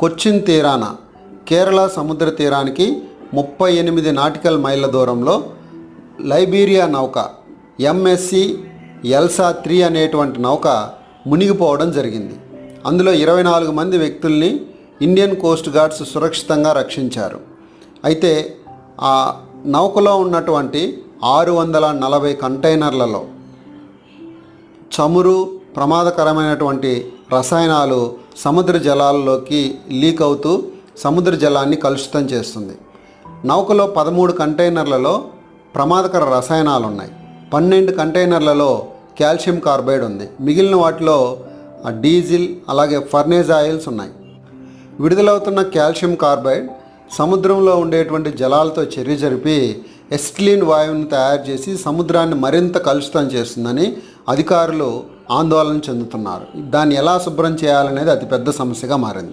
కొచ్చిన్ తీరాన కేరళ సముద్ర తీరానికి ముప్పై ఎనిమిది నాటికల్ మైళ్ళ దూరంలో లైబీరియా నౌక ఎంఎస్సి ఎల్సా త్రీ అనేటువంటి నౌక మునిగిపోవడం జరిగింది. అందులో ఇరవై నాలుగు మంది వ్యక్తుల్ని ఇండియన్ కోస్ట్ గార్డ్స్ సురక్షితంగా రక్షించారు. అయితే ఆ నౌకలో ఉన్నటువంటి ఆరు వందల నలభై కంటైనర్లలో చమురు ప్రమాదకరమైనటువంటి రసాయనాలు సముద్ర జలాల్లోకి లీక్ అవుతూ సముద్ర జలాన్ని కలుషితం చేస్తుంది. నౌకలో పదమూడు కంటైనర్లలో ప్రమాదకర రసాయనాలు ఉన్నాయి పన్నెండు కంటైనర్లలో కాల్షియం కార్బైడ్ ఉంది. మిగిలిన వాటిలో డీజిల్ అలాగే ఫర్నేజ్ ఆయిల్స్ ఉన్నాయి. విడుదలవుతున్న కాల్షియం కార్బైడ్ సముద్రంలో ఉండేటువంటి జలాలతో చర్య జరిపి ఎస్టిలిన్ వాయువుని తయారు చేసి సముద్రాన్ని మరింత కలుషితం చేస్తుందని అధికారులు ఆందోళన చెందుతున్నారు. దాన్ని ఎలా శుభ్రం చేయాలనేది అతిపెద్ద సమస్యగా మారింది.